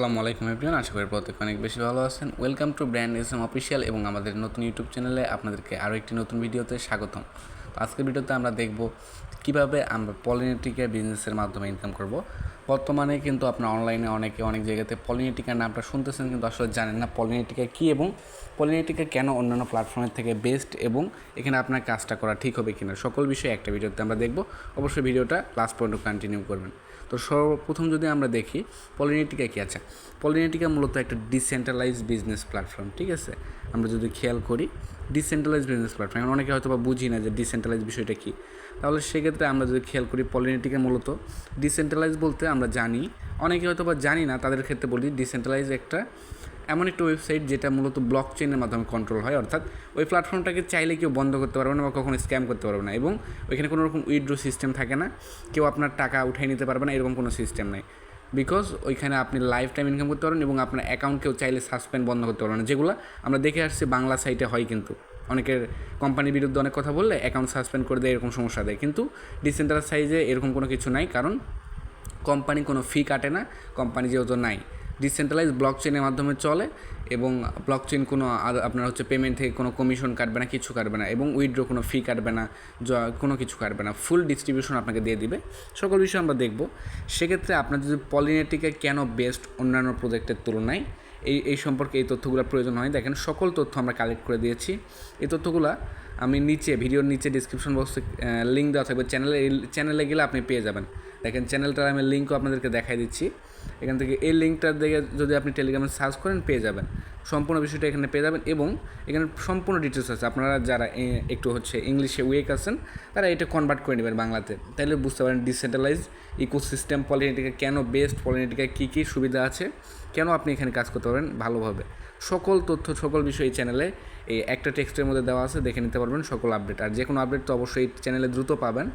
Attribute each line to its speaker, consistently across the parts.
Speaker 1: আসসালামু আলাইকুম এভরিওয়ান, আশা করি প্রত্যেক অনেক বেশি ভালো আছেন। Welcome to brand S M official এবং আমাদের নতুন ইউটিউব চ্যানেলে আপনাদেরকে আরও একটি নতুন ভিডিওতে স্বাগতম। আজকের ভিডিওতে আমরা দেখব কীভাবে আমরা পলিনেটিকা বিজনেসের মাধ্যমে ইনকাম করব। বর্তমানে কিন্তু আপনার অনলাইনে অনেকে অনেক জায়গাতে পলিনেটিকার নামটা শুনতেছেন, কিন্তু আসলে জানেন না পলিনেটিকা কী এবং পলিনেটিকা কেন অন্যান্য প্ল্যাটফর্মের থেকে বেস্ট এবং এখানে আপনার কাজটা করা ঠিক হবে কিনা। সকল বিষয়ে একটা ভিডিওতে আমরা দেখব। অবশ্যই ভিডিওটা লাস্ট পর্যন্ত কন্টিনিউ করবেন। তো সর্বপ্রথম যদি আমরা দেখি, পলিনেটিকা কী? আছে পলিনেটিকা মূলত একটা ডিসেন্ট্রালাইজ বিজনেস প্ল্যাটফর্ম ঠিক আছে? আমরা যদি খেয়াল করি ডিসেন্ট্রালাইজ বিজনেস প্ল্যাটফর্ম এখন অনেকে হয়তো বা বুঝি না যে ডিসেন্ট্রালাইজ বিষয়টা কী। তাহলে সেক্ষেত্রে আমরা যদি খেয়াল করি পলিনেটিকা মূলত ডিসেন্ট্রালাইজ বলতে আমরা জানি, অনেকে হয়তো বা জানি না, তাদের ক্ষেত্রে বলি ডিসেন্ট্রালাইজ একটা এমন একটা ওয়েবসাইট যেটা মূলত ব্লক চেনের মাধ্যমে কন্ট্রোল হয়। অর্থাৎ ওই প্ল্যাটফর্মটাকে চাইলে কেউ বন্ধ করতে পারবে না বা কখনো স্ক্যাম করতে পারবে না। এবং ওইখানে কোনো রকম উইথড্রো সিস্টেম থাকে না। কেউ আপনার টাকা উঠিয়ে নিতে পারবে না, এরকম কোনো সিস্টেম নেই। বিকজ ওইখানে আপনি লাইফ টাইম ইনকাম করতে পারেন এবং আপনার অ্যাকাউন্টকেও চাইলে সাসপেন্ড বন্ধ করতে পারবেন না যেগুলো আমরা দেখে আসছি বাংলা সাইটে হয় কিন্তু। অনেকের কোম্পানির বিরুদ্ধে অনেক কথা বললে অ্যাকাউন্ট সাসপেন্ড করে দেয়, এরকম সমস্যা দেয়। কিন্তু ডিসেন্টার সাইজে এরকম কোনো কিছু নাই, কারণ কোম্পানি কোনো ফি কাটে না কোম্পানি যেহেতু নাই। ডিসেন্ট্রালাইজ ব্লক চেনের মাধ্যমে চলে এবং ব্লক চেন কোনো আপনার হচ্ছে পেমেন্ট থেকে কোনো কমিশন কাটবে না, কিছু কাটবে না এবং উইথড্র কোনো ফি কাটবে না কোনো কিছু কাটবে না ফুল ডিস্ট্রিবিউশন আপনাকে দিয়ে দিবে। সকল বিষয় আমরা দেখব। সেক্ষেত্রে আপনার যদি পলিনেটিকা কেন বেস্ট অন্যান্য প্রজেক্টের তুলনায়? এই এই সম্পর্কে এই তথ্যগুলো প্রয়োজন হয়। দেখেন, সকল তথ্য আমরা কালেক্ট করে দিয়েছি। এই তথ্যগুলো আমি নিচে, ভিডিওর নিচে ডিসক্রিপশন বক্সে লিঙ্ক দেওয়া থাকবে। চ্যানেলে চ্যানেলে গেলে আপনি পেয়ে যাবেন। দেখেন চ্যানেলটার আমি লিঙ্কও আপনাদেরকে দেখাই দিচ্ছি। এখান থেকে এই লিঙ্কটার দেখে যদি আপনি টেলিগ্রামে সার্চ করেন, পেয়ে যাবেন। সম্পূর্ণ বিষয়টা এখানে পেয়ে যাবেন এবং এখানে সম্পূর্ণ ডিটেলস আছে। আপনারা যারা একটু হচ্ছে ইংলিশে উইক আছেন, তারা এটা কনভার্ট করে নেবেন বাংলাতে। তাহলে বুঝতে পারেন ডিসেন্ট্রালাইজ ইকোসিস্টেম পলিনেটিকা কেন বেস্ট পলিনেটিকা কী কী সুবিধা আছে, কেন আপনি এখানে কাজ করতে পারবেন ভালোভাবে। সকল তথ্য, সকল বিষয় এই চ্যানেলে এই একটা টেক্সটের মধ্যে দেওয়া আছে, দেখে নিতে পারবেন সকল আপডেট আর যে কোনো আপডেট তো অবশ্যই চ্যানেলে দ্রুত পাবেন।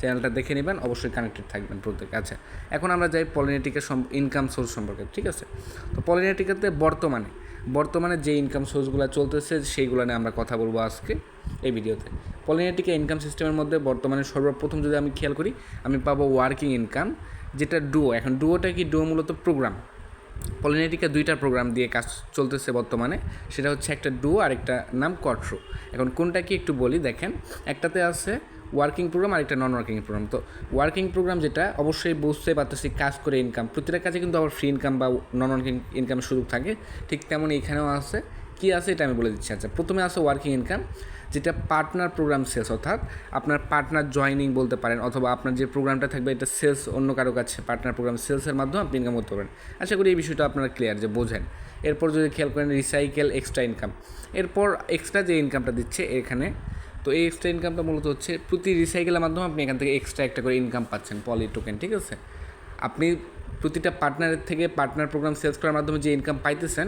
Speaker 1: চ্যানেলটা দেখে নেবেন, অবশ্যই কানেক্টেড থাকবেন প্রত্যেক। আচ্ছা এখন আমরা যাই পলিনেটিকের ইনকাম সোর্স সম্পর্কে, ঠিক আছে? তো পলিনেটিকাতে বর্তমানে বর্তমানে যে ইনকাম সোর্সগুলো চলতেছে, সেইগুলো নিয়ে আমরা কথা বলব আজকে এই ভিডিওতে। পলিনেটিকা ইনকাম সিস্টেমের মধ্যে বর্তমানে সর্বপ্রথম যদি আমি খেয়াল করি, আমি পাবো ওয়ার্কিং ইনকাম যেটা ডুও এখন ডুওটা কি? ডুও মূলত প্রোগ্রাম পলিনেটিকা দুইটা প্রোগ্রাম দিয়ে কাজ চলতেছে বর্তমানে, সেটা হচ্ছে একটা ডু আর একটা নাম কট্রো এখন কোনটা কি একটু বলি, দেখেন। একটাতে আছে ওয়ার্কিং প্রোগ্রাম আর একটা নন ওয়ার্কিং প্রোগ্রাম তো ওয়ার্কিং প্রোগ্রাম যেটা, অবশ্যই বুঝতে পারতেছি কাজ করে ইনকাম প্রতিটা কাজে কিন্তু আবার ফ্রি ইনকাম বা নন ওয়ার্কিং ইনকামের সুযোগ থাকে। ঠিক তেমন এখানেও আছে। কী আছে এটা আমি বলে দিচ্ছি। আচ্ছা প্রথমে আছে ওয়ার্কিং ইনকাম যেটা পার্টনার প্রোগ্রাম সেলস অর্থাৎ আপনার পার্টনার জয়নিং বলতে পারেন অথবা আপনার যে প্রোগ্রামটা থাকবে এটা সেলস অন্য কারও কাছে পার্টনার প্রোগ্রাম সেলসের মাধ্যমে আপনি ইনকাম করতে পারেন। আশা করি এই বিষয়টা আপনারা ক্লিয়ার যে বোঝেন। এরপর যদি খেয়াল করেন রিসাইকেল এক্সট্রা ইনকাম এরপর এক্সট্রা যে ইনকামটা দিচ্ছে এখানে তো এই এক্সট্রা ইনকামটা মূলত হচ্ছে প্রতি রিসাইকেলের মাধ্যমে আপনি এখান থেকে এক্সট্রা একটা করে ইনকাম পাচ্ছেন পলি টোকেন ঠিক আছে? আপনি প্রতিটা পার্টনারের থেকে পার্টনার প্রোগ্রাম সেলস করার মাধ্যমে যে ইনকাম পাইতেছেন,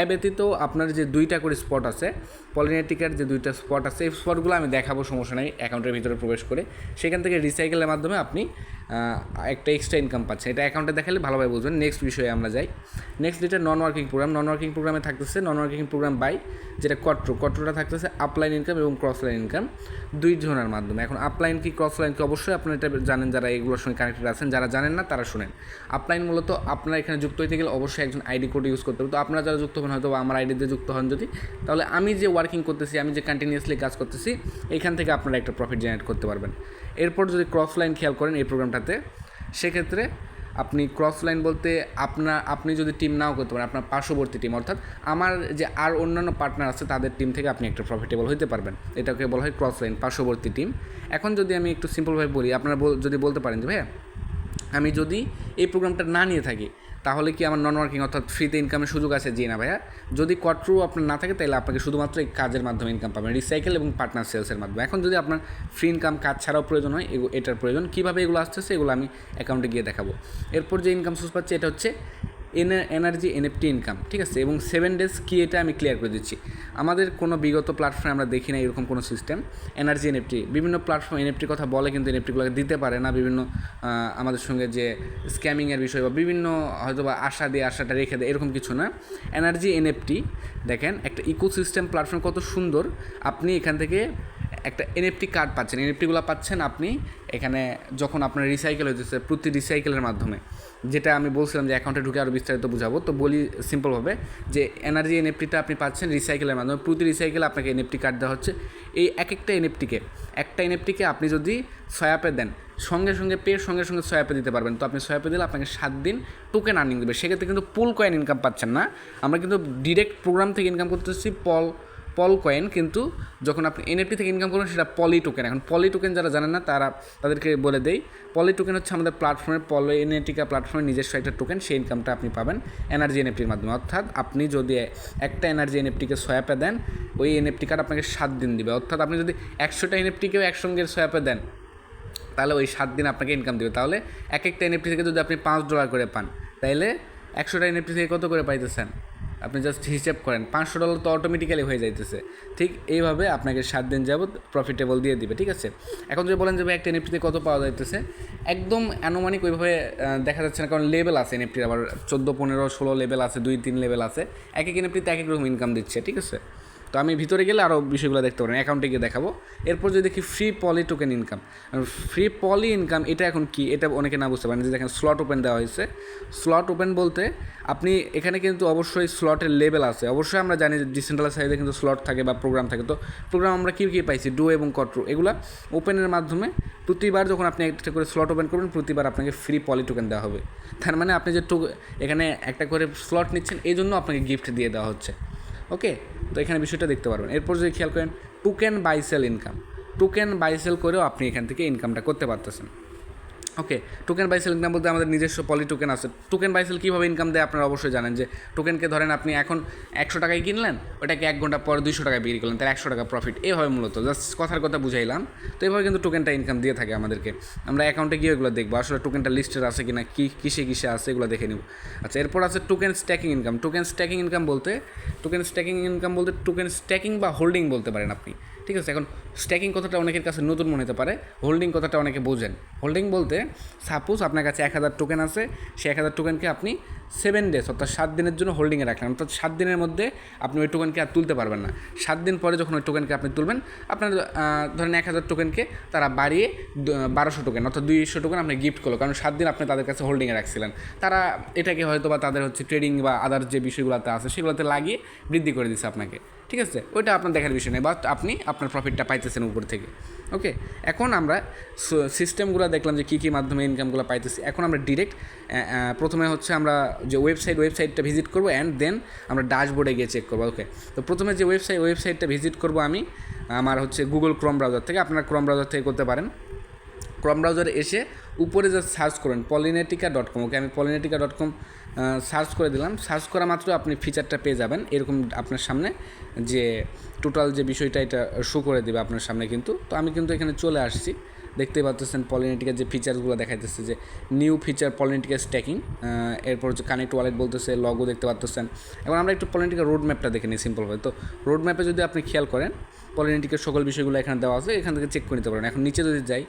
Speaker 1: এ ব্যতীত আপনার যে দুইটা করে স্পট আছে পলিনেটিকার যে দুইটা স্পট আছে, এই স্পটগুলো আমি দেখাবো, সমস্যা নাই অ্যাকাউন্টের ভিতরে প্রবেশ করে। সেখান থেকে রিসাইকেলের মাধ্যমে আপনি একটা এক্সট্রা ইনকাম পাচ্ছে। এটা অ্যাকাউন্টে দেখালে ভালোভাবে বুঝবেন। নেক্সট বিষয়ে আমরা যাই। নেক্সট যেটা non working program non working প্রোগ্রামে থাকতেছে নন ওয়ার্কিং প্রোগ্রাম বাই যেটা কট্রো কট্রোটা থাকতেছে আপলাইন ইনকাম এবং ক্রস লাইন ইনকাম দুই ধরনের মাধ্যমে। এখন আপলাইন কি ক্রস লাইন কি অবশ্যই আপনারা এটা জানেন যারা এগুলোর সঙ্গে কানেক্টেড আছেন, যারা জানেন না তারা শুনেন। আপলাইন মূলত আপনারা এখানে যুক্ত হতে গেলে অবশ্যই একজন আইডি কোড ইউজ করতে হবে। তো আপনারা যারা যুক্ত হবেন হয়তো আমার আইডিতে যুক্ত হন যদি, তাহলে আমি যে ওয়ার্কিং করতেছি, আমি যে কন্টিনিউয়াসলি কাজ করতেছি, এখান থেকে আপনারা একটা প্রফিট জেনারেট করতে পারবেন। এরপর যদি ক্রস লাইন খেয়াল করেন এই প্রোগ্রামটাতে সেক্ষেত্রে আপনি ক্রস লাইন বলতে আপনার আপনি যদি টিম নাও করতে পারেন, আপনার পার্শ্ববর্তী টিম অর্থাৎ আমার যে আর অন্যান্য পার্টনার আছে, তাদের টিম থেকে আপনি একটা প্রফিটেবল হতে পারবেন। এটাকে বলা হয় ক্রস লাইন পার্শ্ববর্তী টিম এখন যদি আমি একটু সিম্পলভাবে বলি, আপনারা যদি বলতে পারেন যে, ভাইয়া, আমি যদি এই প্রোগ্রামটা না নিয়ে থাকি তাহলে কি আমার নন ওয়ার্কিং অর্থাৎ ফ্রিতে ইনকামের সুযোগ আছে? জি না, ভাইয়া। যদি কট্রু আপনার না থাকে, তাহলে আপনাকে শুধুমাত্র এই কাজের মাধ্যমে ইনকাম পাবেন। রিসাইকেল এবং পার্টনার সেলসের মাধ্যমে। এখন যদি আপনার ফ্রি ইনকাম কাজ ছাড়াও প্রয়োজন হয় এটার প্রয়োজন। কীভাবে এগুলো আসতেছে, এগুলো আমি অ্যাকাউন্টে গিয়ে দেখাবো। এরপর যে ইনকাম সোর্স পাচ্ছে, এটা হচ্ছে এন এনার্জি এনএফটি ইনকাম ঠিক আছে? এবং সেভেন ডেজ কি এটা আমি ক্লিয়ার করে দিচ্ছি। আমাদের কোনো বিগত প্ল্যাটফর্মে আমরা দেখি না এরকম কোনো সিস্টেম এনার্জি এনএফটি বিভিন্ন প্ল্যাটফর্ম এনএফটির কথা বলে কিন্তু এনএফটিগুলোকে দিতে পারে না, বিভিন্ন আমাদের সঙ্গে যে স্ক্যামিংয়ের বিষয় বা বিভিন্ন হয়তো বা আশা দিয়ে আশাটা রেখে দেয়, এরকম কিছু না। এনার্জি এনএফটি দেখেন, একটা ইকোসিস্টেম প্ল্যাটফর্ম কত সুন্দর। আপনি এখান থেকে একটা এনএফটি কার্ড পাচ্ছেন। এনএফটিগুলো পাচ্ছেন আপনি এখানে যখন আপনার রিসাইকেল হইতেছে, প্রতি রিসাইকেলের মাধ্যমে। যেটা আমি বলছিলাম যে অ্যাকাউন্টে ঢুকে আরও বিস্তারিত বুঝাবো। তো বলি সিম্পলভাবে যে এনার্জি এনএফটিটা আপনি পাচ্ছেন রিসাইকেলের মাধ্যমে। প্রতি রিসাইকেল আপনাকে এনএফটি কার্ড দেওয়া হচ্ছে। এই এক একটা এনএফটিকে একটা এনএফটিকে আপনি যদি সয়াপে দেন, সঙ্গে সঙ্গে পের সঙ্গে সঙ্গে সয়াপে দিতে পারবেন। তো আপনি সয়াপে দিলে আপনাকে সাত দিন টোকেন আর্নিং দেবে। সেক্ষেত্রে কিন্তু পুল কয়েন ইনকাম পাচ্ছেন না। আমরা কিন্তু ডিরেক্ট প্রোগ্রাম থেকে ইনকাম করতেছি, পল পল কয়েন, কিন্তু যখন আপনি এনএফটি থেকে ইনকাম করবেন, সেটা পলি টোকেন এখন পলি টোকেন যারা জানেন না, তারা তাদেরকে বলে দেই, পলি টোকেন হচ্ছে আমাদের প্ল্যাটফর্মের পলি এনএফটিকা প্ল্যাটফর্মের নিজস্ব একটা টোকেন সেই ইনকামটা আপনি পাবেন এনার্জি এনএফটির মাধ্যমে। অর্থাৎ আপনি যদি একটা এনার্জি এনএফটিকে সয়াপে দেন, ওই এনএফটি কার্ড আপনাকে সাত দিন দিবে। অর্থাৎ আপনি যদি একশোটা এনএফটিকেও একসঙ্গে সয়াপে দেন, তাহলে ওই সাত দিন আপনাকে ইনকাম দেবে। তাহলে এক একটা এনএফটি থেকে যদি আপনি পাঁচ ডলার করে পান, তাইলে একশোটা এনএফটি থেকে কত করে পাইতেছেন? আপনি জাস্ট হিসেব করেন, পাঁচশো ডলার তো অটোমেটিক্যালি হয়ে যাইতেছে। ঠিক এইভাবে আপনাকে সাত দিন যাবৎ প্রফিটেবল দিয়ে দিবে, ঠিক আছে? এখন যদি বলেন যে ভাই, একটা এনএফটিতে কত পাওয়া যাইতেছে? একদম আনুমানিক ওইভাবে দেখা যাচ্ছে না, কারণ লেভেল আছে এনএফটির আবার চোদ্দ, পনেরো, ষোলো লেভেল আছে, দুই, তিন লেভেল আছে। এক এক এনএফটিতে এক এক রকম ইনকাম দিচ্ছে, ঠিক আছে? তো আমি ভিতরে গেলে আরও বিষয়গুলো দেখতে পারেন অ্যাকাউন্টে গিয়ে দেখাবো। এরপর যদি দেখি free poly token income free poly income এটা এখন কি? এটা অনেকে না বুঝতে পারেন যে দেখেন স্লট ওপেন দেওয়া হয়েছে। স্লট ওপেন বলতে আপনি এখানে কিন্তু অবশ্যই স্লটের লেভেল আছে। অবশ্যই আমরা জানি যে ডিসেন্ট্রালাইজ সাইডে কিন্তু স্লট থাকে বা প্রোগ্রাম থাকে। তো প্রোগ্রাম আমরা কী কী পাইছি? ডু এবং কট্রু এগুলো ওপেনের মাধ্যমে প্রতিবার যখন আপনি একটা করে স্লট ওপেন করবেন, প্রতিবার আপনাকে ফ্রি পলি টোকেন দেওয়া হবে। তার মানে আপনি যে এখানে একটা করে স্লট নিচ্ছেন, এই জন্য আপনাকে গিফট দিয়ে দেওয়া হচ্ছে। ওকে? তো এখানে বিষয়টা দেখতে পারবেন। এরপর যদি খেয়াল করেন token buy sell income token buy sell করেও আপনি এখান থেকে ইনকামটা করতে পারতেছেন। ওকে টোকেন বাইসেল ইনকাম বলতে আমাদের নিজস্ব পলি টোকেন আছে। টোকেন বাইসেল কীভাবে ইনকাম দেয় আপনারা অবশ্যই জানেন যে টোকেনকে ধরেন আপনি এখন একশো টাকায় কিনলেন, ওটাকে এক ঘণ্টা পর দুইশো টাকায় বিক্রি করলেন তার একশো টাকা প্রফিট এভাবে মূলত জাস্ট কথার কথা বুঝাইলাম। তো এভাবে কিন্তু টোকেনটা ইনকাম দিয়ে থাকে আমাদেরকে। আমরা অ্যাকাউন্টে গিয়ে এগুলো দেখব, আসলে টোকেনটা লিস্টেড আছে কিনা, কী, কিসে কিসে আছে এগুলো দেখে নিব। আচ্ছা এরপর আছে token staking income token staking income বলতে টোকেন স্ট্যাকিং ইনকাম বলতে টোকেন স্ট্যাকিং বা হোল্ডিং বলতে পারেন আপনি। ঠিক আছে, এখন স্ট্যাকিং কথাটা অনেকের কাছে নতুন মনে হতে পারে হোল্ডিং কথাটা অনেকে বোঝেন। হোল্ডিং বলতে সাপোজ আপনার কাছে এক হাজার টোকেন আছে সেই এক হাজার টোকেনকে আপনি সেভেন ডেজ অর্থাৎ সাত দিনের জন্য হোল্ডিংয়ে রাখলেন, অর্থাৎ সাত দিনের মধ্যে আপনি ওই টোকেনকে আর তুলতে পারবেন না। সাত দিন পরে যখন ওই টোকেনকে আপনি তুলবেন, আপনার ধরেন এক হাজার টোকেনকে তারা বাড়িয়ে বারোশো টোকেন অর্থাৎ দুইশো টোকেন আপনি গিফট করল, কারণ সাত দিন আপনি তাদের কাছে হোল্ডিংয়ে রাখছিলেন। তারা এটাকে হয়তো বা তাদের হচ্ছে ট্রেডিং বা আদার যে বিষয়গুলোতে আছে, সেগুলোতে লাগিয়ে বৃদ্ধি করে দিচ্ছে আপনাকে। ঠিক আছে? ওইটা আপনার দেখার বিষয় নেই বাট আপনি আপনার প্রফিটটা পাইতেছেন উপর থেকে। ওকে এখন আমরা সিস্টেমগুলো দেখলাম যে কী কী মাধ্যমে ইনকামগুলো পাইতেছি। এখন আমরা ডিরেক্ট প্রথমে হচ্ছে আমরা যে ওয়েবসাইট ওয়েবসাইটটা ভিজিট করব অ্যান্ড দেন আমরা ড্যাশবোর্ডে গিয়ে চেক করব ওকে তো প্রথমে যে ওয়েবসাইট ওয়েবসাইটটা ভিজিট করব আমি, আমার হচ্ছে গুগল ক্রোম ব্রাউজার থেকে, আপনারা ক্রোম ব্রাউজার থেকে করতে পারেন। ক্রম ব্রাউজারে এসে উপরে যা সার্চ করেন পলিনেটিকা ডট কম ওকে আমি পলিনেটিকা ডট কম সার্চ করে দিলাম। সার্চ করা মাত্র আপনি ফিচারটা পেয়ে যাবেন, এরকম আপনার সামনে যে টোটাল যে বিষয়টা এটা শো করে দেবে আপনার সামনে কিন্তু। তো আমি কিন্তু এখানে চলে আসছি। দেখতেই পাচ্ছেন পলিনেটিকার যে ফিচারসগুলো দেখাইতেছে যে নিউ ফিচার পলিনেটিকা স্ট্যাকিং এরপর হচ্ছে কানেক্ট ওয়ালেট বলতেছে লগো দেখতে পাচ্ছেন এখন আমরা একটু পলিনেটিকার রোড ম্যাপটা দেখে নিই সিম্পলভাবে তো রোড ম্যাপে যদি আপনি খেয়াল করেন পলিনেটিকের সকল বিষয়গুলো এখানে দেওয়া আছে, এখান থেকে চেক করে নিতে পারেন। এখন নিচে যদি যাই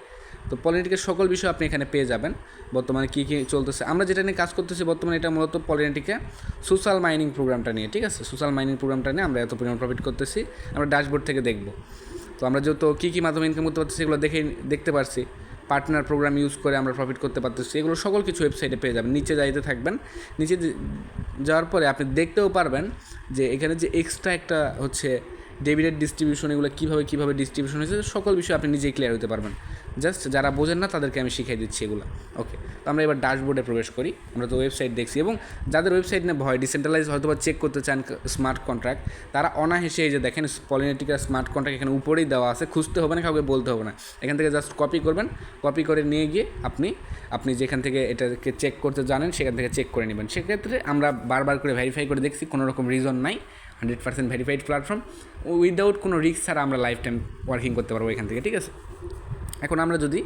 Speaker 1: তো পলিনেটিকের সকল বিষয় আপনি এখানে পেয়ে যাবেন। বর্তমানে কী কী চলতেছে? আমরা যেটা নিয়ে কাজ করতেছি বর্তমানে এটা মূলত পলিনেটিকে সোশ্যাল মাইনিং প্রোগ্রামটা নিয়ে, ঠিক আছে? সোশ্যাল মাইনিং প্রোগ্রামটা নিয়ে আমরা এত পরিমাণ প্রফিট করতেছি, আমরা ড্যাশবোর্ড থেকে দেখব। তো আমরা যেহেতু কী কী মাধ্যমে ইনকাম করতে পারতেছি সেগুলো দেখে, দেখতে পারছি। পার্টনার প্রোগ্রাম ইউজ করে আমরা প্রফিট করতে পারতেছি। এগুলো সকল কিছু ওয়েবসাইটে পেয়ে যাবেন। নিচে যাইতে থাকবেন। নিচে যাওয়ার পরে আপনি দেখতেও পারবেন যে এখানে যে এক্সট্রা একটা হচ্ছে ডেবিটেড ডিস্ট্রিবিউশন এগুলো কীভাবে কীভাবে ডিস্ট্রিবিউশন হয়েছে, সকল বিষয়ে আপনি নিজেই ক্লিয়ার হতে পারবেন। জাস্ট যারা বোঝেন না, তাদেরকে আমি শিখিয়ে দিচ্ছি এগুলো। ওকে তো আমরা এবার ড্যাশবোর্ডে প্রবেশ করি। আমরা তো ওয়েবসাইট দেখছি এবং যাদের ওয়েবসাইট নিয়ে ভয় ডিসেন্ট্রালাইজ হয়তো বা চেক করতে চান স্মার্ট কন্ট্রাক্ট তারা অনাহেসে এই যে দেখেন পলিনেটিকার স্মার্ট কন্ট্রাক্ট এখানে উপরেই দেওয়া আছে। খুঁজতে হবে না, কাউকে বলতে হবে না। এখান থেকে জাস্ট কপি করবেন। কপি করে নিয়ে গিয়ে আপনি আপনি যেখান থেকে এটাকে চেক করতে জানেন, সেখান থেকে চেক করে নেবেন। সেক্ষেত্রে আমরা বারবার করে ভেরিফাই করে দেখছি, কোনো রকম রিজন নাই। Hundred percent verified platform without কোনো রিস্ক ছাড়া আমরা লাইফ টাইম ওয়ার্কিং করতে পারব এখান থেকে, ঠিক আছে? এখন আমরা যদি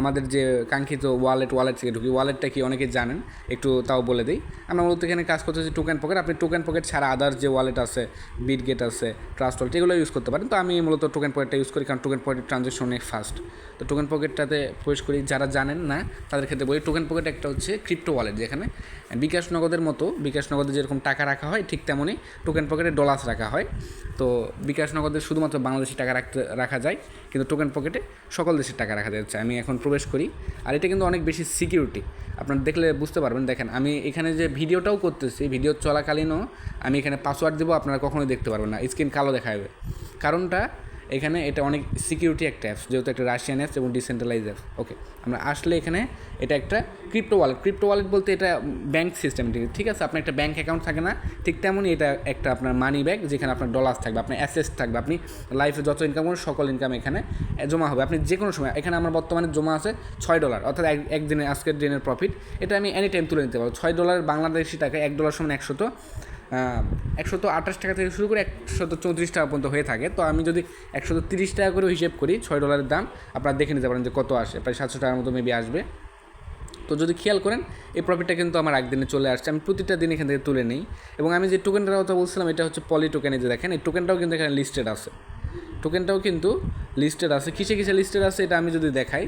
Speaker 1: আমাদের যে কাঙ্ক্ষিত ওয়ালেট ওয়ালেট থেকে ঢুকি। ওয়ালেটটা কি অনেকে জানেন, একটু তাও বলে দিই। আমরা মূলত এখানে কাজ করতে করতেছি টোকেন পকেট আপনি টোকেন পকেট ছাড়া আদার্স যে ওয়ালেট আছে বিটগেট আছে ট্রাস্ট ওয়ালেট এগুলো ইউজ করতে পারেন। তো আমি মূলত টোকেন পকেটটা ইউজ করি, কারণ টোকেন পকেটের ট্রানজ্যাকশন অনেক ফাস্ট তো টোকেন পকেটটাতে প্রবেশ করি, যারা জানেন না, তাদের ক্ষেত্রে বলি টোকেন পকেট একটা হচ্ছে ক্রিপ্টো ওয়ালেট যেখানে বিকাশ নগদের মতো, বিকাশ নগদে যেরকম টাকা রাখা হয়, ঠিক তেমনই টোকেন পকেটে ডলার্স রাখা হয়। তো বিকাশ নগদে শুধুমাত্র বাংলাদেশি টাকা রাখতে, রাখা যায়, কিন্তু টোকেন পকেটে সকল দেশের টাকা রাখা যাচ্ছে আমি এখন প্রবেশ করি। আর এটা কিন্তু অনেক বেশি সিকিউরিটি আপনারা দেখলে বুঝতে পারবেন, দেখেন, আমি এখানে যে ভিডিওটাও করতেছি, ভিডিও চলাকালীনও আমি এখানে পাসওয়ার্ড দেবো, আপনারা কখনোই দেখতে পারবেন না। স্ক্রিন কালো দেখাবে। কারণটা এখানে এটা অনেক সিকিউরিটি একটা অ্যাপস যেহেতু একটা রাশিয়ান অ্যাপস এবং ডিসেন্ট্রালাইজ অ্যাপস ওকে আমরা আসলে এখানে এটা একটা ক্রিপ্টো ওয়ালেট ক্রিপ্টো ওয়ালেট বলতে এটা ব্যাংক সিস্টেম ঠিক আছে? আপনার একটা ব্যাংক অ্যাকাউন্ট থাকে না, ঠিক তেমনই এটা একটা আপনার মানি ব্যাগ যেখানে আপনার ডলার্স থাকবে, আপনার অ্যাসেস থাকবে, আপনি লাইফে যত ইনকাম করেন, সকল ইনকাম এখানে জমা হবে। আপনি যে কোনো সময়, এখানে আমার বর্তমানে জমা আছে ছয় ডলার অর্থাৎ এক, একদিনের, আজকের দিনের প্রফিট এটা আমি এনি টাইম তুলে নিতে পারব। ছয় ডলার বাংলাদেশি টাকা এক ডলার সমান একশত একশত আঠাশ টাকা থেকে শুরু করে একশত চৌত্রিশ টাকা পর্যন্ত হয়ে থাকে। তো আমি যদি একশত তিরিশ টাকা করে হিসেব করি, ছয় ডলারের দাম, আপনারা দেখে নিতে পারেন যে কত আসে, প্রায় সাতশো টাকার মতো মেবি আসবে। তো যদি খেয়াল করেন, এই প্রফিটটা কিন্তু আমার একদিনে চলে আসছে, আমি প্রতিটা দিন এখান থেকে তুলে নিই। এবং আমি যে টোকেনটার কথা বলছিলাম, এটা হচ্ছে পলি টোকেনে যে দেখেন, এই টোকেনটাও কিন্তু এখানে লিস্টেড আছে। টোকেনটাও কিন্তু লিস্টেড আছে। কিসে কিসে লিস্টেড আছে, এটা আমি যদি দেখাই,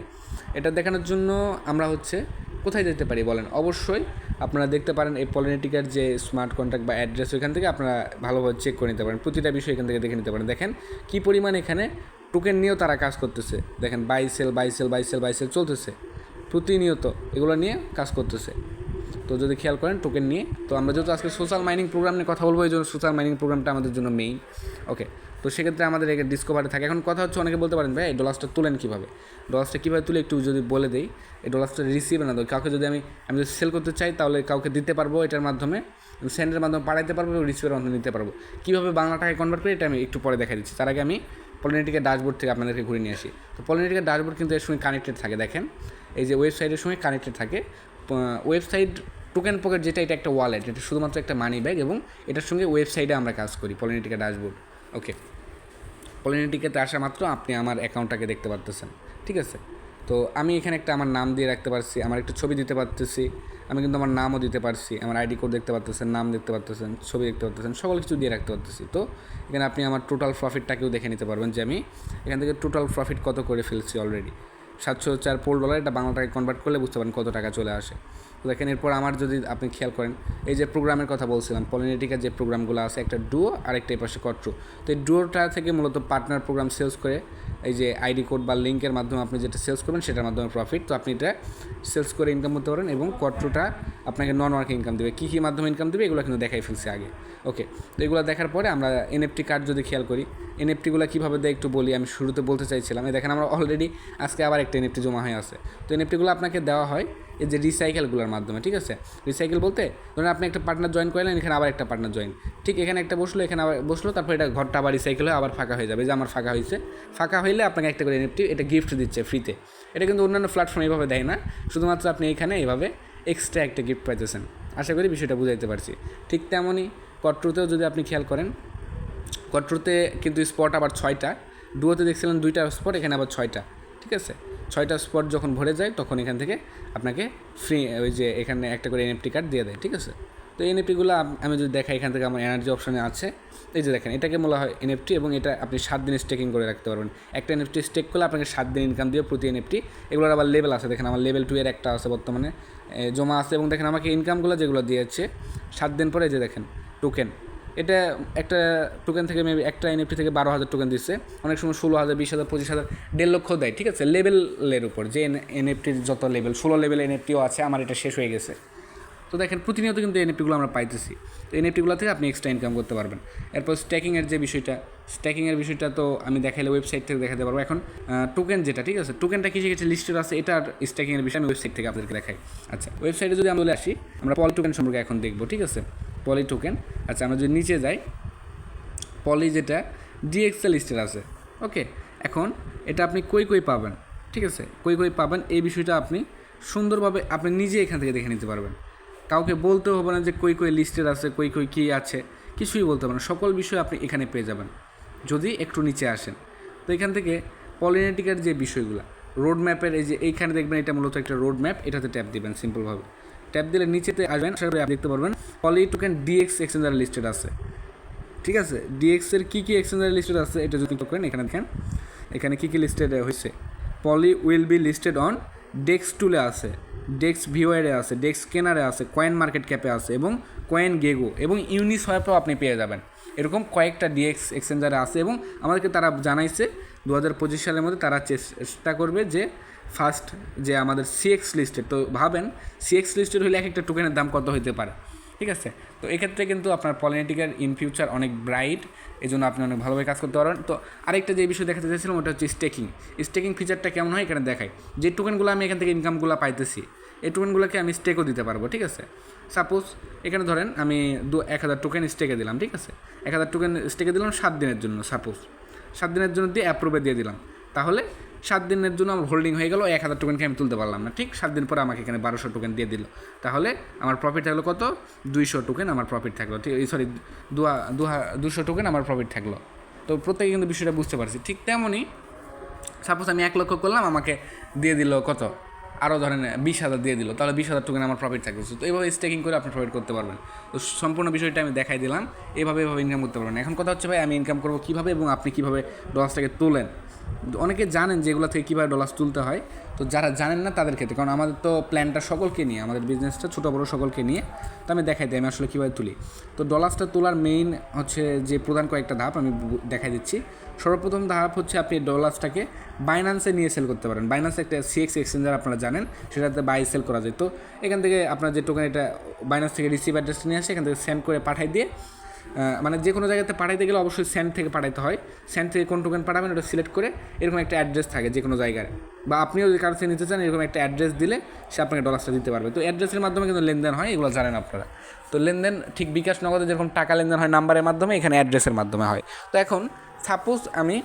Speaker 1: এটা দেখানোর জন্য আমরা হচ্ছে কোথায় যেতে পারি বলেন? অবশ্যই আপনারা দেখতে পারেন এই পলিনেটিকার যে স্মার্ট কন্ট্যাক্ট বা অ্যাড্রেস, ওইখান থেকে আপনারা ভালোভাবে চেক করে নিতে পারেন। প্রতিটা বিষয় এখান থেকে দেখে নিতে পারেন। দেখেন কী পরিমাণ এখানে টোকেন নিয়েও তারা কাজ করতেছে। দেখেন buy sell buy sell buy sell buy sell buy sell চলতেছে। প্রতিনিয়ত এগুলো নিয়ে কাজ করতেছে। তো যদি খেয়াল করেন টোকেন নিয়ে, তো আমরা যেহেতু আজকে সোশ্যাল মাইনিং প্রোগ্রাম নিয়ে কথা বলব, এই জন্য সোশ্যাল মাইনিং প্রোগ্রামটা আমাদের জন্য মেইন ওকে তো সেক্ষেত্রে আমাদের একে ডিসকভারে থাকে। এখন কথা হচ্ছে অনেকে বলতে পারেন, ভাই, এই ডলার্সটা তুলেন কীভাবে? ডলার্সটা কীভাবে তুলে একটু যদি বলে দিই, এই ডলার্সটা রিসিভ না দেয়। কাউকে যদি আমি আমি যদি সেল করতে চাই, তাহলে কাউকে দিতে পারব এটার মাধ্যমে। সেন্ডের মাধ্যমে পাঠাইতে পারব এবং রিসিভের মাধ্যমে নিতে পারব। কীভাবে বাংলা টাকায় কনভার্ট করি, এটা আমি একটু পরে দেখা দিচ্ছি। তার আগে আমি পলিনেটিকের ড্যাশবোর্ড থেকে আপনাদেরকে ঘুরে নিয়ে আসি। তো পলিনেটিকের ড্যাশবোর্ড কিন্তু এর সঙ্গে কানেক্টেড থাকে, দেখেন। এই যে ওয়েবসাইটের সঙ্গে কানেক্টেড থাকে। ওয়েবসাইট টোকেন পকেট যেটা, এটা একটা ওয়ালেট এটা শুধুমাত্র একটা মানি ব্যাগ এবং এটার সঙ্গে ওয়েবসাইটে আমরা কাজ করি পলিনেটিকা ড্যাশবোর্ড ওকে পলিনেটিকাতে আসা মাত্র আপনি আমার অ্যাকাউন্টটাকে দেখতে পারতেছেন, ঠিক আছে? তো আমি এখানে একটা আমার নাম দিয়ে রাখতে পারছি, আমার একটা ছবি দিতে পারতেছি, আমি কিন্তু আমার নামও দিতে পারছি, আমার আইডি কোড দেখতে পারতেছেন, নাম দেখতে পারতেছেন, ছবি দেখতে পারতেছেন, সকল কিছু দিয়ে রাখতে পারতেছি। তো এখানে আপনি আমার টোটাল প্রফিটটাকেও দেখে নিতে পারবেন যে আমি এখান থেকে টোটাল প্রফিট কত করে ফেলছি অলরেডি সাতশো চার পোল ডলার এটা বাংলা টাকায় কনভার্ট করলে বুঝতে পারেন কত টাকা চলে আসে। দেখেন, এরপর আমার যদি আপনি খেয়াল করেন, এই যে প্রোগ্রামের কথা বলছিলাম পলিনেটিকার যে প্রোগ্রামগুলো আছে, একটা ডুও আর একটা এই পাশে কট্রু তো এই ডুয়োটা থেকে মূলত পার্টনার প্রোগ্রাম সেলস করে, এই যে আইডি কোড বা লিঙ্কের মাধ্যমে আপনি যেটা সেলস করবেন, সেটার মাধ্যমে প্রফিট তো আপনি এটা সেলস করে ইনকাম করতে পারেন এবং কট্রুটা আপনাকে নন ওয়ার্কিং ইনকাম দেবে। কী কী মাধ্যমে ইনকাম দেবে, এগুলো কিন্তু দেখাই ফেলছে আগে। ওকে তো এগুলো দেখার পরে আমরা এনএফটি কার্ড যদি খেয়াল করি এনএফটিগুলো কীভাবে দেয় একটু বলি, আমি শুরুতে বলতে চাইছিলাম। দেখেন, আমরা অলরেডি আজকে আবার একটা এনএফটি জমা হয়ে আছে। তো এনএফটিগুলো আপনাকে দেওয়া হয় এই যে রিসাইকেলগুলোর মাধ্যমে, ঠিক আছে? রিসাইকেল বলতে ধরুন আপনি একটা পার্টনার জয়েন করলেন, এখানে আবার একটা পার্টনার জয়েন ঠিক এখানে একটা বসল, এখানে আবার বসল, তারপর এটা ঘরটা আবার রিসাইকেল হয়ে আবার ফাঁকা হয়ে যাবে। যে আমার ফাঁকা হয়েছে। ফাঁকা হইলে আপনাকে একটা করে এনএফটি এটা গিফট দিচ্ছে ফ্রিতে এটা কিন্তু অন্যান্য প্ল্যাটফর্ম এইভাবে দেয় না। শুধুমাত্র আপনি এখানে এইভাবে এক্সট্রা একটা গিফট পাইতেছেন। আশা করি বিষয়টা বুঝাইতে পারছি। ঠিক তেমনই কট্রুতেও যদি আপনি খেয়াল করেন কট্রুতে কিন্তু স্পট আবার ছয়টা। ডুয়োতে দেখছিলেন দুইটা স্পট এখানে আবার ছয়টা। ঠিক আছে? ছয়টা স্পট যখন ভরে যায়, তখন এখান থেকে আপনাকে ফ্রি ওই যে এখানে একটা করে এনএফটি কার্ড দিয়ে দেয়, ঠিক আছে? তো এনএফটিগুলো আমি যদি দেখাই, এখান থেকে আমার এনার্জি অপশানে আছে। এই যে দেখেন, এটাকে বলা হয় এনএফটি এবং এটা আপনি সাত দিন স্টেকিং করে রাখতে পারবেন। একটা এনএফটি স্টেক করলে আপনাকে সাত দিন ইনকাম দিয়ে প্রতি এনএফটি এগুলোর আবার লেভেল আছে, দেখেন আমার লেভেল টু এর একটা আছে বর্তমানে। জমা আছে এবং দেখেন আমাকে ইনকামগুলো যেগুলো দিয়েছে, সাত দিন পরে যে দেখেন টোকেন এটা একটা টোকেন থেকে মেবি একটা এনএফটি থেকে বারো হাজার টোকেন দিচ্ছে। অনেক সময় ষোলো হাজার, বিশ হাজার, পঁচিশ হাজার, দেড় লক্ষ দেয়, ঠিক আছে? লেভেলের উপর, যে এনএফটির যত লেভেল ষোলো লেভেল এনএফটিও আছে, আমার এটা শেষ হয়ে গেছে। তো দেখেন, প্রতিনিয়ত কিন্তু এনএফটিগুলো আমরা পাইতেছি। তো এনএফটিগুলো থেকে আপনি এক্সট্রা ইনকাম করতে পারবেন। এরপর স্ট্যাকিংয়ের যে বিষয়টা স্ট্যাকিংয়ের বিষয়টা তো আমি দেখাইলে ওয়েবসাইট থেকে দেখাতে পারব। এখন টোকেন যেটা, ঠিক আছে? টোকেনটা কিছু কিছু লিস্টেড আছে এটার স্ট্যাকিংয়ের বিষয় আমি ওয়েবসাইট থেকে আপনাদেরকে দেখাই। আচ্ছা ওয়েবসাইটে যদি আমরা আসি, আমরা পল টোকেন সম্পর্কে এখন দেখব, ঠিক আছে? পলি টোকেন আচ্ছা আমরা যদি নিচে যাই, পলি যেটা ডিএক্সএল লিস্টেড আছে। ওকে এখন এটা আপনি কই কই পাবেন? ঠিক আছে, কই কই পাবেন? এই বিষয়টা আপনি সুন্দরভাবে আপনি নিজে এখান থেকে দেখে নিতে পারবেন। কাউকে বলতেও হবে না যে কই কই লিস্টেড আছে, কই কই কী আছে। কিছুই বলতে হবে না। সকল বিষয় আপনি এখানে পেয়ে যাবেন। যদি একটু নিচে আসেন, তো এখান থেকে পলিনেটিকার যে বিষয়গুলো রোড ম্যাপের এই যে এইখানে দেখবেন, এটা মূলত একটা রোড ম্যাপ এটাতে ট্যাপ দিবেন সিম্পলভাবে ট্যাপ দিলে নিচেতে আসবেন সেটা আপনি দেখতে পারবেন। Poly token DX exchanger listed আছে। ঠিক আছে? ডিএক্স এর কী কী এক্সচেঞ্জার লিস্টেড আছে, এটা যদি করেন, এখানে দেখেন। এখানে কী কী লিস্টেড হয়েছে? Poly will be listed on DEX টুলে আছে ডেক্স ভিওয়ারে আছে ডেক্স কেনারে আছে কয়েন মার্কেট ক্যাপে আছে এবং কয়েন গেগো এবং ইউনিস হোয়াপেও আপনি পেয়ে যাবেন। এরকম কয়েকটা ডিএক্স এক্সচেঞ্জারে আছে এবং আমাদেরকে তারা জানাইছে দু হাজার পঁচিশ সালের মধ্যে তারা চেষ্টা করবে যে ফার্স্ট যে আমাদের সিএক্স লিস্টেড তো ভাবেন সিএক্স লিস্টেড হলে এক একটা টোকেনের দাম কত হতে পারে? ঠিক আছে? তো এক্ষেত্রে কিন্তু আপনার পলিনেটিকার ইন ফিউচার অনেক ব্রাইট এই জন্য আপনি অনেক ভালোভাবে কাজ করতে পারেন তো আরেকটা যে বিষয় দেখাতে চাইছিলাম, ওটা হচ্ছে স্টেকিং স্টেকিং ফিচারটা কেমন হয় এখানে দেখাই। যে টোকেনগুলো আমি এখান থেকে ইনকামগুলো পাইতেছি, এই টোকেনগুলোকে আমি স্টেকও দিতে পারব, ঠিক আছে? সাপোজ এখানে ধরেন আমি দু, এক হাজার টোকেন স্টেকে দিলাম, ঠিক আছে? এক হাজার টোকেন স্টেকে দিলাম সাত দিনের জন্য সাপোজ সাত দিনের জন্য দিয়ে অ্যাপ্রুভে দিয়ে দিলাম। তাহলে সাত দিনের জন্য আমার হোল্ডিং হয়ে গেল, এক হাজার টোকেনকে আমি তুলতে পারলাম না। ঠিক সাত দিন পরে আমাকে এখানে বারোশো টোকেন দিয়ে দিল। তাহলে আমার প্রফিট থাকল কত? দুইশো টোকেন আমার প্রফিট থাকল। ঠিক, এই সরি দু দুশো টোকেন আমার প্রফিট থাকল। তো প্রত্যেকে কিন্তু বিষয়টা বুঝতে পারছি। ঠিক তেমনই সাপোজ আমি এক লক্ষ করলাম, আমাকে দিয়ে দিল কত? আরও ধরেন বিশ হাজার দিয়ে দিল, তাহলে বিশ হাজার টোকেন আমার প্রফিট থাকতেছে তো এইভাবে স্টেকিং করে আপনি প্রফিট করতে পারবেন। তো সম্পূর্ণ বিষয়টা আমি দেখাই দিলাম। এভাবে এভাবে ইনকাম করতে পারবেন এখন কথা হচ্ছে, ভাই, আমি ইনকাম করব কীভাবে এবং আপনি কীভাবে ডলার্সটাকে তোলেন? অনেকে জানেন যে এগুলো থেকে কীভাবে ডলার্স তুলতে হয়। তো যারা জানেন না তাদের ক্ষেত্রে, কারণ আমাদের তো প্ল্যানটা সকলকে নিয়ে, আমাদের বিজনেসটা ছোটো বড়ো সকলকে নিয়ে, তো আমি দেখাই দিই আমি আসলে কীভাবে তুলি। তো ডলার্সটা তোলার মেইন হচ্ছে যে প্রধান কয়েকটা ধাপ আমি দেখাই দিচ্ছি। সর্বপ্রথম ধাপ হচ্ছে আপনি ডলার্সটাকে বাইন্যান্সে নিয়ে সেল করতে পারেন। বাইন্যান্সে একটা সিএক্স এক্সচেঞ্জার আপনারা জানেন, সেটাতে বাই সেল করা যায়। তো এখান থেকে আপনার যে টোকেন এটা বাইন্যান্স থেকে রিসিভ অ্যাড্রেসটা নিয়ে আসে, এখান থেকে সেন্ড করে পাঠাই দিয়ে মানে যে কোনো জায়গাতে পাঠাইতে গেলে অবশ্যই সেন্ট থেকে পাঠাইতে হয়। সেন্ট থেকে কোন টোকেন পাঠাবেন ওটা সিলেক্ট করে এরকম একটা অ্যাড্রেস থাকে যে কোনো জায়গার। বা আপনিও যদি কারও থেকে নিতে চান, এরকম একটা অ্যাড্রেস দিলে সে আপনাকে ডলার্সটা দিতে পারবে। তো অ্যাড্রেসের মাধ্যমে কিন্তু লেনদেন হয়, এগুলো জানেন আপনারা। তো লেনদেন ঠিক বিকাশ নগদে যেরকম টাকা লেনদেন হয় নাম্বারের মাধ্যমে, এখানে অ্যাড্রেসের মাধ্যমে হয়। তো এখন সাপোজ আমি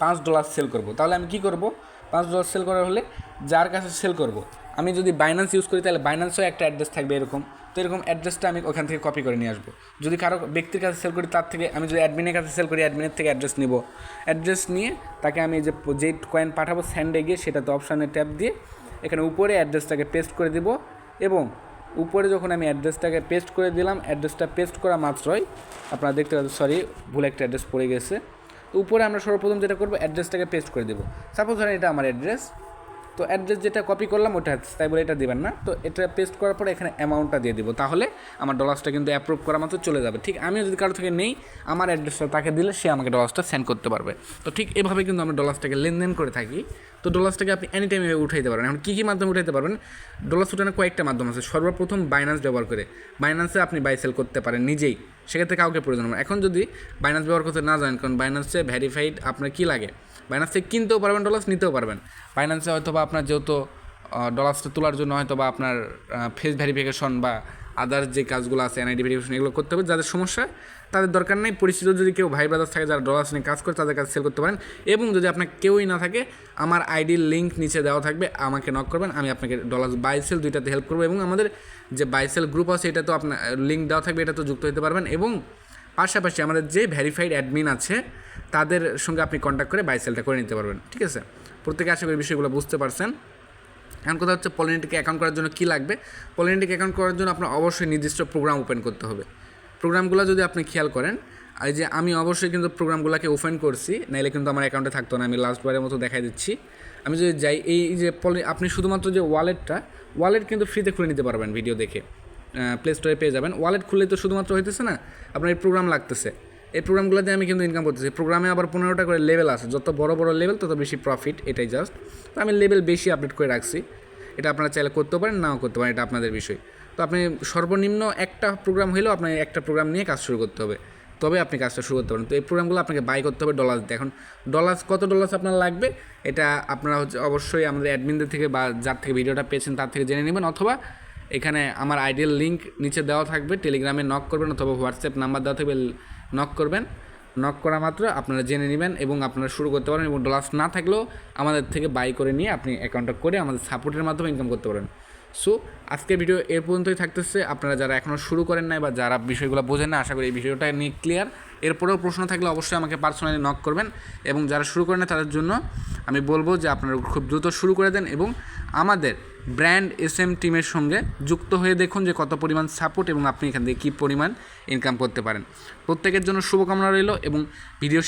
Speaker 1: পাঁচ ডলার সেল করব। তাহলে আমি কি করব? পাঁচ ডলার সেল করার হলে যার কাছে সেল করব? আমি যদি বাইন্যান্স ইউজ করি, তাহলে বাইন্যান্সও একটা অ্যাড্রেস থাকবে এরকম। তো এরকম অ্যাড্রেসটা আমি ওখান থেকে কপি করে নিয়ে আসব। যদি কারও ব্যক্তির কাছে সেল করি, তার থেকে আমি যদি অ্যাডমিনের কাছে সেল করি অ্যাডমিনের থেকে অ্যাড্রেস নিব। অ্যাড্রেস নিয়ে তাকে আমি যে যে কয়েন পাঠাবো স্যান্ডে গিয়ে সেটাতে অপশানে ট্যাপ দিয়ে এখানে উপরে অ্যাড্রেসটাকে পেস্ট করে দেবো এবং উপরে যখন আমি অ্যাড্রেসটাকে পেস্ট করে দিলাম অ্যাড্রেসটা পেস্ট করা মাত্রই আপনারা দেখতে পাচ্ছেন সরি ভুল একটা অ্যাড্রেস পড়ে গেছে। তো উপরে আমরা সর্বপ্রথম যেটা করব অ্যাড্রেসটাকে পেস্ট করে দেবো। সাপোজ ধরেন এটা আমার অ্যাড্রেস তো অ্যাড্রেস যেটা কপি করলাম, ওটা তাই বলে এটা দেবেন না। তো এটা পেস্ট করার পরে এখানে অ্যামাউন্টটা দিয়ে দিব। তাহলে আমার ডলার্সটা কিন্তু অ্যাপ্রুভ করা মাত্র চলে যাবে। ঠিক আমিও যদি কারও থেকে নেই, আমার অ্যাড্রেসটা তাকে দিলে সে আমাকে ডলার্সটা সেন্ড করতে পারবে। তো ঠিক এভাবে কিন্তু আমরা ডলার্সটাকে লেনদেন করে থাকি। তো ডলার্সটাকে আপনি এনি টাইম এভাবে উঠাইতে পারবেন। এখন কী কী মাধ্যমে উঠাইতে পারবেন? ডলার্স উঠানোর কয়েকটা মাধ্যম আছে। সর্বপ্রথম বাইন্যান্স ব্যবহার করে। বাইন্যান্সে আপনি বাই সেল করতে পারেন নিজেই। সেক্ষেত্রে কাউকে প্রয়োজন হবে এখন যদি বাইন্যান্স ব্যবহার করতে না জানেন, কারণ বাইন্যান্সে ভ্যারিফাইড আপনার কী লাগে? বাইন্যান্স কিনতেও পারবেন ডলার্স নিতেও পারবেন। বাইন্যান্সে হয়তো বা আপনার যেহেতু ডলার্সটা তোলার জন্য হয়তো বা আপনার ফেস ভেরিফিকেশন বা আদার্স যে কাজগুলো আছে এনআইডি ভেরিফিকেশন এগুলো করতে হবে, যাদের সমস্যা, তাদের দরকার নেই। পরিচিত যদি কেউ ভাই ব্রাদার্স থাকে যারা ডলার্স নিয়ে কাজ করে, তাদের কাছে সেল করতে পারেন। এবং যদি আপনার কেউই না থাকে, আমার আইডির লিঙ্ক নিচে দেওয়া থাকবে, আমাকে নক করবেন, আমি আপনাকে ডলার্স বাই সেল দুইটাতে হেল্প করব। এবং আমাদের যে বাই সেল গ্রুপ আছে এটা তো আপনার লিঙ্ক দেওয়া থাকবে এটা তো যুক্ত হতে পারবেন। এবং পাশাপাশি আমাদের যে ভ্যারিফাইড অ্যাডমিন আছে, তাদের সঙ্গে আপনি কন্ট্যাক্ট করে বাইসেলটা করে নিতে পারবেন, ঠিক আছে? প্রত্যেকে আশা করি বিষয়গুলো বুঝতে পারছেন। এখন কথা হচ্ছে পলিনেটিক অ্যাকাউন্ট করার জন্য কী লাগবে? পলিনেটিক অ্যাকাউন্ট করার জন্য আপনার অবশ্যই নির্দিষ্ট প্রোগ্রাম ওপেন করতে হবে। প্রোগ্রামগুলো যদি আপনি খেয়াল করেন এই যে আমি অবশ্যই কিন্তু প্রোগ্রামগুলোকে ওপেন করছি, নাইলে কিন্তু আমার অ্যাকাউন্টে থাকতো না, আমি লাস্টবারের মতো দেখাই দিচ্ছি। আমি যদি যাই, এই যে পলি আপনি শুধুমাত্র যে ওয়ালেটটা ওয়ালেট কিন্তু ফ্রিতে খুলে নিতে পারবেন ভিডিও দেখে। প্লে স্টোরে পেয়ে যাবেন। ওয়ালেট খুললে তো শুধুমাত্র হইতেছে না, আপনার এই প্রোগ্রাম লাগতেছে। এই প্রোগ্রামগুলো দিয়ে আমি কিন্তু ইনকাম করতেছি। প্রোগ্রামে আবার পনেরোটা করে লেভেল আছে। যত বড় বড় লেভেল তত বেশি প্রফিট এটাই জাস্ট তো আমি লেভেল বেশি আপডেট করে রাখছি। এটা আপনারা চাইলে করতে পারেন, নাও করতে পারেন, এটা আপনাদের বিষয়। তো আপনি সর্বনিম্ন একটা প্রোগ্রাম হলেও আপনার একটা প্রোগ্রাম নিয়ে কাজ শুরু করতে হবে। তবে আপনি কাজটা শুরু করতে পারেন। তো এই প্রোগ্রামগুলো আপনাকে বাই করতে হবে ডলার্স দিয়ে। এখন ডলার্স কত ডলার্স আপনার লাগবে, এটা আপনারা হচ্ছে অবশ্যই আমাদের অ্যাডমিনদের থেকে বা যার থেকে ভিডিওটা পেয়েছেন তার থেকে জেনে নেবেন। অথবা এখানে আমার আইডিয়াল লিঙ্ক নিচে দেওয়া থাকবে, টেলিগ্রামে নক করবেন অথবা হোয়াটসঅ্যাপ নাম্বার দেওয়া থাকবে নক করবেন। নক করা মাত্র আপনারা জেনে নেবেন এবং আপনারা শুরু করতে পারেন এবং ডলার্স না থাকলেও আমাদের থেকে বাই করে নিয়ে আপনি অ্যাকাউন্টটা করে আমাদের সাপোর্টের মাধ্যমে ইনকাম করতে পারেন। সো আজকের ভিডিও এর পর্যন্তই থাকতেছে। আপনারা যারা এখনও শুরু করেন নাই বা যারা বিষয়গুলো বোঝেন না, আশা করি এই বিষয়টা নিয়ে ক্লিয়ার এরপরেও প্রশ্ন থাকলে অবশ্যই আমাকে পার্সোনালি নক করবেন এবং যারা শুরু করেন তাদের জন্য আমি বলব যে আপনারা খুব দ্রুত শুরু করে দেন এবং আমাদের ব্র্যান্ড এস এম টিমের সঙ্গে যুক্ত হয়ে দেখুন যে কত পরিমাণ সাপোর্ট এবং আপনি এখান থেকে কী পরিমাণ ইনকাম করতে পারেন। প্রত্যেকের জন্য শুভকামনা রইল এবং ভিডিও